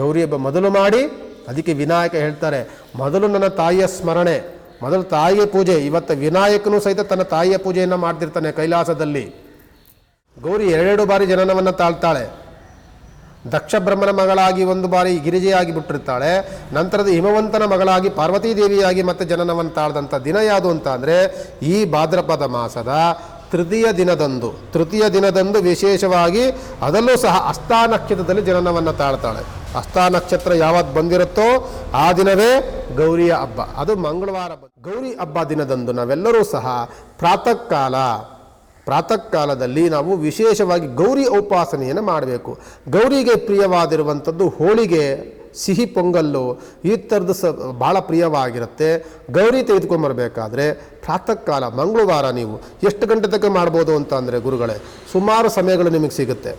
ಗೌರಿ ಹಬ್ಬ ಮೊದಲು ಮಾಡಿ, ಅದಕ್ಕೆ ವಿನಾಯಕ ಹೇಳ್ತಾರೆ, ಮೊದಲು ನನ್ನ ತಾಯಿಯ ಸ್ಮರಣೆ, ಮೊದಲು ತಾಯಿಯ ಪೂಜೆ, ಇವತ್ತು ವಿನಾಯಕನೂ ಸಹಿತ ತನ್ನ ತಾಯಿಯ ಪೂಜೆಯನ್ನು ಮಾಡ್ತಿರ್ತಾನೆ ಕೈಲಾಸದಲ್ಲಿ. ಗೌರಿ ಎರಡೆರಡು ಬಾರಿ ಜನನವನ್ನು ತಾಳ್ತಾಳೆ. ದಕ್ಷ ಬ್ರಹ್ಮನ ಮಗಳಾಗಿ ಒಂದು ಬಾರಿ ಗಿರಿಜೆಯಾಗಿ ಬಿಟ್ಟಿರ್ತಾಳೆ. ನಂತರದ ಹಿಮವಂತನ ಮಗಳಾಗಿ ಪಾರ್ವತೀ ದೇವಿಯಾಗಿ ಮತ್ತೆ ಜನನವನ್ನು ತಾಳ್ದಂಥ ದಿನ ಯಾವುದು ಅಂತ ಅಂದರೆ, ಈ ಭಾದ್ರಪದ ಮಾಸದ ತೃತೀಯ ದಿನದಂದು ತೃತೀಯ ದಿನದಂದು ವಿಶೇಷವಾಗಿ ಅದಲ್ಲೂ ಸಹ ಅಷ್ಟಾ ನಕ್ಷತ್ರದಲ್ಲಿ ಜನನವನ್ನು ತಾಳ್ತಾಳೆ. ಅಷ್ಟಾ ನಕ್ಷತ್ರ ಯಾವತ್ತು ಬಂದಿರುತ್ತೋ ಆ ದಿನವೇ ಗೌರಿಯ ಹಬ್ಬ. ಅದು ಮಂಗಳವಾರ ಗೌರಿ ಹಬ್ಬ ದಿನದಂದು ನಾವೆಲ್ಲರೂ ಸಹ ಪ್ರಾತಃ ಕಾಲ ಪ್ರಾತಃ ಕಾಲದಲ್ಲಿ ನಾವು ವಿಶೇಷವಾಗಿ ಗೌರಿ ಉಪಾಸನೆಯನ್ನು ಮಾಡಬೇಕು. ಗೌರಿಗೆ ಪ್ರಿಯವಾದಿರುವಂಥದ್ದು ಹೋಳಿಗೆ. ಸಿಹಿ ಪೊಂಗಲ್ಲು ಈ ಥರದ್ದು ಸ ಭಾಳ ಪ್ರಿಯವಾಗಿರುತ್ತೆ. ಗೌರಿ ತೆಗೆದುಕೊಂಬರ್ಬೇಕಾದ್ರೆ ಪ್ರಾತಃ ಕಾಲ, ಮಂಗಳವಾರ ನೀವು ಎಷ್ಟು ಗಂಟೆ ತನಕ ಮಾಡ್ಬೋದು ಅಂತ ಅಂದರೆ ಗುರುಗಳೇ, ಸುಮಾರು ಸಮಯಗಳು ನಿಮಗೆ ಸಿಗುತ್ತೆ.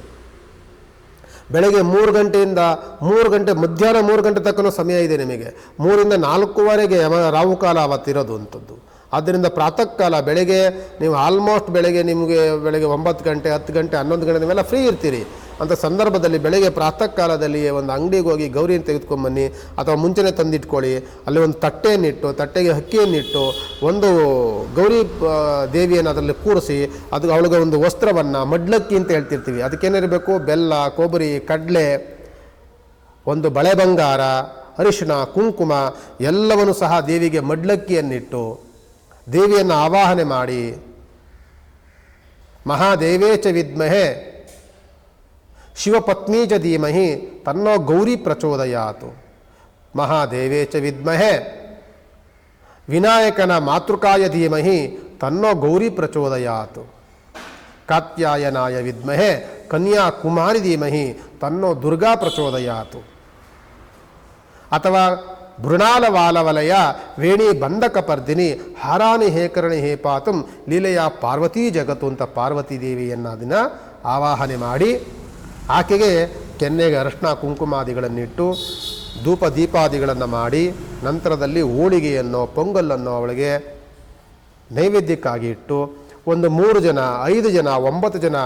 ಬೆಳಗ್ಗೆ ಮೂರು ಗಂಟೆಯಿಂದ ಮೂರು ಗಂಟೆ, ಮಧ್ಯಾಹ್ನ ಮೂರು ಗಂಟೆ ತಕ್ಕನೂ ಸಮಯ ಇದೆ ನಿಮಗೆ. ಮೂರಿಂದ ನಾಲ್ಕೂವರೆಗೆ ಯಮ ರಾಹುಕಾಲ ಅವತ್ತಿರೋದು ಅಂಥದ್ದು. ಆದ್ದರಿಂದ ಪ್ರಾತಃ ಕಾಲ ಬೆಳಗ್ಗೆ ನೀವು ಆಲ್ಮೋಸ್ಟ್ ಬೆಳಗ್ಗೆ ನಿಮಗೆ, ಬೆಳಗ್ಗೆ ಒಂಬತ್ತು ಗಂಟೆ, ಹತ್ತು ಗಂಟೆ, ಹನ್ನೊಂದು ಗಂಟೆ, ನೀವೆಲ್ಲ ಫ್ರೀ ಇರ್ತೀರಿ. ಅಂಥ ಸಂದರ್ಭದಲ್ಲಿ ಬೆಳಗ್ಗೆ ಪ್ರಾತಃ ಕಾಲದಲ್ಲಿ ಒಂದು ಅಂಗಡಿಗೆ ಹೋಗಿ ಗೌರಿಯನ್ನು ತೆಗೆದುಕೊಂಬನ್ನಿ, ಅಥವಾ ಮುಂಚೆನೆ ತಂದಿಟ್ಕೊಳ್ಳಿ. ಅಲ್ಲಿ ಒಂದು ತಟ್ಟೆಯನ್ನಿಟ್ಟು ತಟ್ಟೆಗೆ ಅಕ್ಕಿಯನ್ನಿಟ್ಟು ಒಂದು ಗೌರಿ ದೇವಿಯನ್ನು ಅದರಲ್ಲಿ ಕೂರಿಸಿ, ಅದು ಅವಳಿಗೆ ಒಂದು ವಸ್ತ್ರವನ್ನು, ಮಡ್ಲಕ್ಕಿ ಅಂತ ಹೇಳ್ತಿರ್ತೀವಿ. ಅದಕ್ಕೇನಿರಬೇಕು ಬೆಲ್ಲ, ಕೊಬ್ಬರಿ, ಕಡಲೆ, ಒಂದು ಬಳೆ ಬಂಗಾರ, ಅರಿಶಿಣ, ಕುಂಕುಮ, ಎಲ್ಲವನ್ನು ಸಹ ದೇವಿಗೆ ಮಡ್ಲಕ್ಕಿಯನ್ನಿಟ್ಟು ದೇವಿಯನ್ನು ಆವಾಹನೆ ಮಾಡಿ, ಮಹಾದೇವೇಚ ವಿದ್ಮಹೆ ಶಿವಪತ್ನಿ ಚ ಧೀಮಹಿ ತನ್ನೋ ಗೌರಿ ಪ್ರಚೋದಯಾತು. ಮಹಾದೇವೇ ಚ ವಿದ್ಮಹೆ. ವಿನಾಯಕನ ಮಾತೃಕಾಯ ಧೀಮಹಿ ತನ್ನೋ ಗೌರಿ ಪ್ರಚೋದಯಾತು. ಕಾತ್ಯಾಯನಾಯ ವಿದ್ಮಹೆ, ಕನ್ಯಾಕುಮಾರಿ ಧೀಮಹಿ ತನ್ನೋ ದುರ್ಗಾ ಪ್ರಚೋದಯಾತು. ಅಥವಾ ಭೃಣಾಲವಾಲವಲಯ ವೇಣಿ ಬಂಧಕ ಪರ್ದಿನಿ ಹಾರಾನಿ ಹೇಕರಣಿ ಹೇಪಾತಂ ಲೀಲೆಯ ಪಾರ್ವತೀ ಜಗತ್ತು ಅಂತ ಪಾರ್ವತೀ ದೇವಿಯನ್ನು ಅದನ್ನು ಆವಾಹನೆ ಮಾಡಿ ಆಕೆಗೆ ಕೆನ್ನೆಗೆ ಅರಶಿನ ಕುಂಕುಮಾದಿಗಳನ್ನಿಟ್ಟು ಧೂಪ ದೀಪಾದಿಗಳನ್ನು ಮಾಡಿ ನಂತರದಲ್ಲಿ ಹೋಳಿಗೆಯನ್ನು ಪೊಂಗಲನ್ನೋ ಅವಳಿಗೆ ನೈವೇದ್ಯಕ್ಕಾಗಿ ಇಟ್ಟು ಒಂದು ಮೂರು ಜನ, ಐದು ಜನ, ಒಂಬತ್ತು ಜನ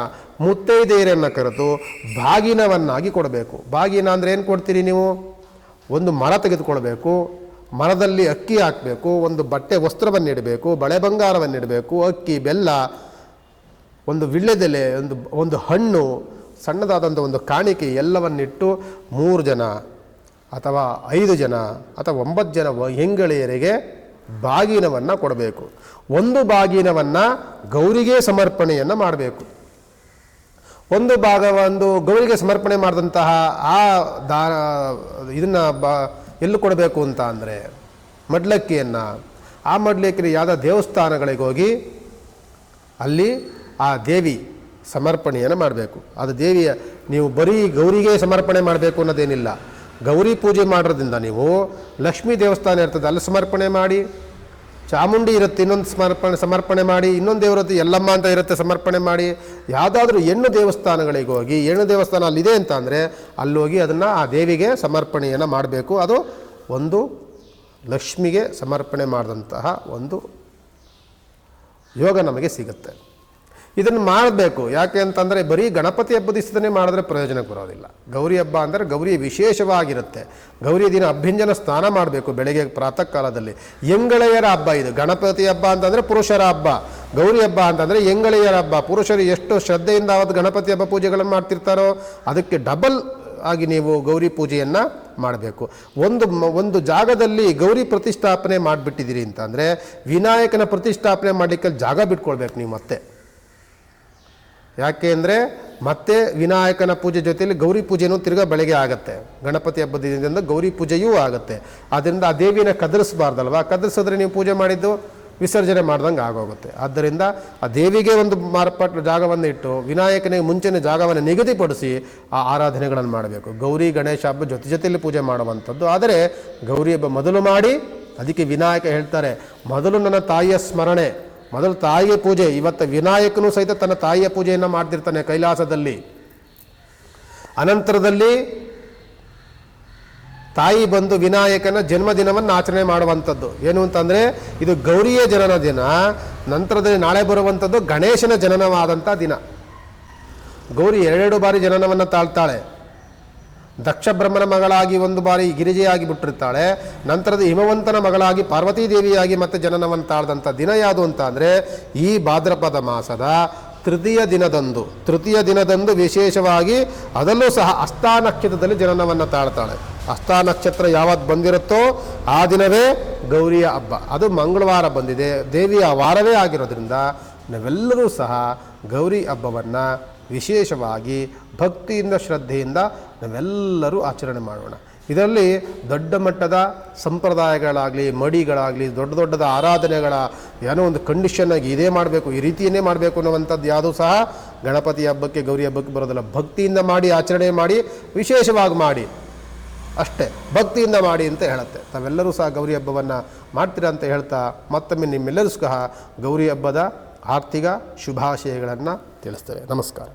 ಮುತ್ತೈದೆಯರನ್ನು ಕರೆದು ಬಾಗಿನವನ್ನಾಗಿ ಕೊಡಬೇಕು. ಬಾಗಿನ ಅಂದರೆ ಏನು ಕೊಡ್ತೀರಿ ನೀವು? ಒಂದು ಮರ ತೆಗೆದುಕೊಳ್ಬೇಕು, ಮರದಲ್ಲಿ ಅಕ್ಕಿ ಹಾಕಬೇಕು, ಒಂದು ಬಟ್ಟೆ ವಸ್ತ್ರವನ್ನಿಡಬೇಕು, ಬಳೆ ಬಂಗಾರವನ್ನಿಡಬೇಕು, ಅಕ್ಕಿ, ಬೆಲ್ಲ, ಒಂದು ವಿಳ್ಳೆದೆಲೆ ಒಂದು ಒಂದು ಹಣ್ಣು ಸಣ್ಣದಾದಂಥ ಒಂದು ಕಾಣಿಕೆ ಎಲ್ಲವನ್ನಿಟ್ಟು ಮೂರು ಜನ ಅಥವಾ ಐದು ಜನ ಅಥವಾ ಒಂಬತ್ತು ಜನ ಹೆಂಗಳೆಯರಿಗೆ ಬಾಗಿನವನ್ನು ಕೊಡಬೇಕು. ಒಂದು ಬಾಗಿನವನ್ನು ಗೌರಿಗೆ ಸಮರ್ಪಣೆಯನ್ನು ಮಾಡಬೇಕು. ಒಂದು ಭಾಗ ಒಂದು ಗೌರಿಗೆ ಸಮರ್ಪಣೆ ಮಾಡಿದಂತಹ ಆ ದಾ, ಇದನ್ನು ಬಾ, ಎಲ್ಲಿ ಕೊಡಬೇಕು ಅಂತ ಅಂದರೆ ಮಡ್ಲಕ್ಕಿಯನ್ನು. ಆ ಮಡ್ಲಕ್ಕಿ ಯಾವುದೋ ದೇವಸ್ಥಾನಗಳಿಗೆ ಹೋಗಿ ಅಲ್ಲಿ ಆ ದೇವಿ ಸಮರ್ಪಣೆಯನ್ನು ಮಾಡಬೇಕು. ಅದು ದೇವಿಯ, ನೀವು ಬರೀ ಗೌರಿಗೆ ಸಮರ್ಪಣೆ ಮಾಡಬೇಕು ಅನ್ನೋದೇನಿಲ್ಲ. ಗೌರಿ ಪೂಜೆ ಮಾಡೋದ್ರಿಂದ ನೀವು ಲಕ್ಷ್ಮೀ ದೇವಸ್ಥಾನ ಇರ್ತದೆ, ಅಲ್ಲಿ ಸಮರ್ಪಣೆ ಮಾಡಿ. ಚಾಮುಂಡಿ ಇರುತ್ತೆ, ಇನ್ನೊಂದು ಸಮರ್ಪಣೆ ಸಮರ್ಪಣೆ ಮಾಡಿ. ಇನ್ನೊಂದು ದೇವರದ್ದು ಎಲ್ಲಮ್ಮ ಅಂತ ಇರುತ್ತೆ, ಸಮರ್ಪಣೆ ಮಾಡಿ. ಯಾವುದಾದ್ರೂ ಹೆಣ್ಣು ದೇವಸ್ಥಾನಗಳಿಗೆ ಹೋಗಿ, ಹೆಣ್ಣು ದೇವಸ್ಥಾನ ಅಲ್ಲಿದೆ ಅಂತ ಅಂದರೆ ಅಲ್ಲೋಗಿ ಅದನ್ನು ಆ ದೇವಿಗೆ ಸಮರ್ಪಣೆಯನ್ನು ಮಾಡಬೇಕು. ಅದು ಒಂದು ಲಕ್ಷ್ಮಿಗೆ ಸಮರ್ಪಣೆ ಮಾಡಿದಂತಹ ಒಂದು ಯೋಗ ನಮಗೆ ಸಿಗುತ್ತೆ. ಇದನ್ನು ಮಾಡಬೇಕು. ಯಾಕೆ ಅಂತಂದರೆ ಬರೀ ಗಣಪತಿ ಹಬ್ಬದ ದಿವಸದನ್ನೇ ಮಾಡಿದ್ರೆ ಪ್ರಯೋಜನಕ್ಕೆ ಬರೋದಿಲ್ಲ ಗೌರಿ ಹಬ್ಬ ಅಂದರೆ ಗೌರಿ ವಿಶೇಷವಾಗಿರುತ್ತೆ. ಗೌರಿ ದಿನ ಅಭ್ಯಂಜನ ಸ್ನಾನ ಮಾಡಬೇಕು ಬೆಳಗ್ಗೆ ಪ್ರಾತಃ ಕಾಲದಲ್ಲಿ ಎಂಗಳೆಯರ ಹಬ್ಬ ಇದು? ಗಣಪತಿ ಹಬ್ಬ ಅಂತಂದರೆ ಪುರುಷರ ಹಬ್ಬ. ಗೌರಿ ಹಬ್ಬ ಅಂತಂದರೆ ಎಂಗಳೆಯರ ಹಬ್ಬ. ಪುರುಷರು ಎಷ್ಟು ಶ್ರದ್ಧೆಯಿಂದ ಅವತ್ತು ಗಣಪತಿ ಹಬ್ಬ ಪೂಜೆಗಳನ್ನು ಮಾಡ್ತಿರ್ತಾರೋ ಅದಕ್ಕೆ ಡಬಲ್ ಆಗಿ ನೀವು ಗೌರಿ ಪೂಜೆಯನ್ನು ಮಾಡಬೇಕು. ಒಂದು ಒಂದು ಜಾಗದಲ್ಲಿ ಗೌರಿ ಪ್ರತಿಷ್ಠಾಪನೆ ಮಾಡಿಬಿಟ್ಟಿದ್ದೀರಿ ಅಂತಂದರೆ ವಿನಾಯಕನ ಪ್ರತಿಷ್ಠಾಪನೆ ಮಾಡಲಿಕ್ಕೆ ಜಾಗ ಬಿಟ್ಕೊಳ್ಬೇಕು ನೀವು ಮತ್ತೆ. ಯಾಕೆ ಅಂದರೆ ಮತ್ತೆ ವಿನಾಯಕನ ಪೂಜೆ ಜೊತೆಯಲ್ಲಿ ಗೌರಿ ಪೂಜೆನೂ ತಿರ್ಗಾ ಬೆಳಗ್ಗೆ ಆಗುತ್ತೆ. ಗಣಪತಿ ಹಬ್ಬದ ದಿನದಿಂದ ಗೌರಿ ಪೂಜೆಯೂ ಆಗುತ್ತೆ. ಆದ್ದರಿಂದ ಆ ದೇವಿನ ಕದರಿಸಬಾರ್ದಲ್ವಾ? ಕದರಿಸಿದ್ರೆ ನೀವು ಪೂಜೆ ಮಾಡಿದ್ದು ವಿಸರ್ಜನೆ ಮಾಡ್ದಂಗೆ ಆಗೋಗುತ್ತೆ. ಆದ್ದರಿಂದ ಆ ದೇವಿಗೆ ಒಂದು ಮಾರ್ಪಾಟ್ ಜಾಗವನ್ನು ಇಟ್ಟು ವಿನಾಯಕನಿಗೆ ಮುಂಚೆನೇ ಜಾಗವನ್ನು ನಿಗದಿಪಡಿಸಿ ಆ ಆರಾಧನೆಗಳನ್ನು ಮಾಡಬೇಕು. ಗೌರಿ, ಗಣೇಶ ಹಬ್ಬ ಜೊತೆ ಜೊತೆಯಲ್ಲಿ ಪೂಜೆ ಮಾಡುವಂಥದ್ದು. ಆದರೆ ಗೌರಿ ಹಬ್ಬ ಮೊದಲು ಮಾಡಿ, ಅದಕ್ಕೆ ವಿನಾಯಕ ಹೇಳ್ತಾರೆ, ಮೊದಲು ನನ್ನ ತಾಯಿಯ ಸ್ಮರಣೆ. ಮೊದಲು ತಾಯಿಯ ಪೂಜೆ, ಇವತ್ತು ವಿನಾಯಕನು ಸಹಿತ ತನ್ನ ತಾಯಿಯ ಪೂಜೆಯನ್ನು ಮಾಡ್ತಿರ್ತಾನೆ ಕೈಲಾಸದಲ್ಲಿ. ಅನಂತರದಲ್ಲಿ ತಾಯಿ ಬಂದು ವಿನಾಯಕನ ಜನ್ಮದಿನವನ್ನು ಆಚರಣೆ ಮಾಡುವಂಥದ್ದು. ಏನು ಅಂತಂದರೆ, ಇದು ಗೌರಿಯ ಜನನ ದಿನ. ನಂತರದಲ್ಲಿ ನಾಳೆ ಬರುವಂಥದ್ದು ಗಣೇಶನ ಜನನವಾದಂಥ ದಿನ. ಗೌರಿ ಎರಡೆರಡು ಬಾರಿ ಜನನವನ್ನು ತಾಳ್ತಾಳೆ. ದಕ್ಷ ಬ್ರಹ್ಮನ ಮಗಳಾಗಿ ಒಂದು ಬಾರಿ ಗಿರಿಜೆಯಾಗಿ ಬಿಟ್ಟಿರ್ತಾಳೆ. ನಂತರದ ಹಿಮವಂತನ ಮಗಳಾಗಿ ಪಾರ್ವತೀ ದೇವಿಯಾಗಿ ಮತ್ತೆ ಜನನವನ್ನು ತಾಳ್ದಂಥ ದಿನ ಯಾವುದು ಅಂತ ಅಂದರೆ ಈ ಭಾದ್ರಪದ ಮಾಸದ ತೃತೀಯ ದಿನದಂದು. ತೃತೀಯ ದಿನದಂದು ವಿಶೇಷವಾಗಿ ಅದಲ್ಲೂ ಸಹ ಅಷ್ಟಾ ನಕ್ಷತ್ರದಲ್ಲಿ ಜನನವನ್ನು ತಾಳ್ತಾಳೆ. ಅಷ್ಟಾ ನಕ್ಷತ್ರ ಯಾವತ್ತು ಬಂದಿರುತ್ತೋ ಆ ದಿನವೇ ಗೌರಿಯ ಹಬ್ಬ. ಅದು ಮಂಗಳವಾರ ಬಂದಿದೆ. ದೇವಿಯ ವಾರವೇ ಆಗಿರೋದ್ರಿಂದ ನಾವೆಲ್ಲರೂ ಸಹ ಗೌರಿ ಹಬ್ಬವನ್ನು ವಿಶೇಷವಾಗಿ ಭಕ್ತಿಯಿಂದ, ಶ್ರದ್ಧೆಯಿಂದ ನಾವೆಲ್ಲರೂ ಆಚರಣೆ ಮಾಡೋಣ. ಇದರಲ್ಲಿ ದೊಡ್ಡ ಮಟ್ಟದ ಸಂಪ್ರದಾಯಗಳಾಗಲಿ, ಮಡಿಗಳಾಗಲಿ, ದೊಡ್ಡ ದೊಡ್ಡದ ಆರಾಧನೆಗಳ ಏನೋ ಒಂದು ಕಂಡೀಷನ್ನಾಗಿ ಇದೇ ಮಾಡಬೇಕು, ಈ ರೀತಿಯನ್ನೇ ಮಾಡಬೇಕು ಅನ್ನುವಂಥದ್ದು ಯಾವುದೂ ಸಹ ಗಣಪತಿ ಹಬ್ಬಕ್ಕೆ, ಗೌರಿ ಹಬ್ಬಕ್ಕೆ ಬರೋದಿಲ್ಲ. ಭಕ್ತಿಯಿಂದ ಮಾಡಿ, ಆಚರಣೆ ಮಾಡಿ, ವಿಶೇಷವಾಗಿ ಮಾಡಿ. ಅಷ್ಟೇ. ಭಕ್ತಿಯಿಂದ ಮಾಡಿ ಅಂತ ಹೇಳುತ್ತೆ. ತಾವೆಲ್ಲರೂ ಸಹ ಗೌರಿ ಹಬ್ಬವನ್ನು ಮಾಡ್ತೀರಾ ಅಂತ ಹೇಳ್ತಾ ಮತ್ತೊಮ್ಮೆ ನಿಮ್ಮೆಲ್ಲರೂ ಸಹ ಗೌರಿ ಹಬ್ಬದ ಆರ್ಥಿಕ ಶುಭಾಶಯಗಳನ್ನು ತಿಳಿಸ್ತೇವೆ ನಮಸ್ಕಾರ.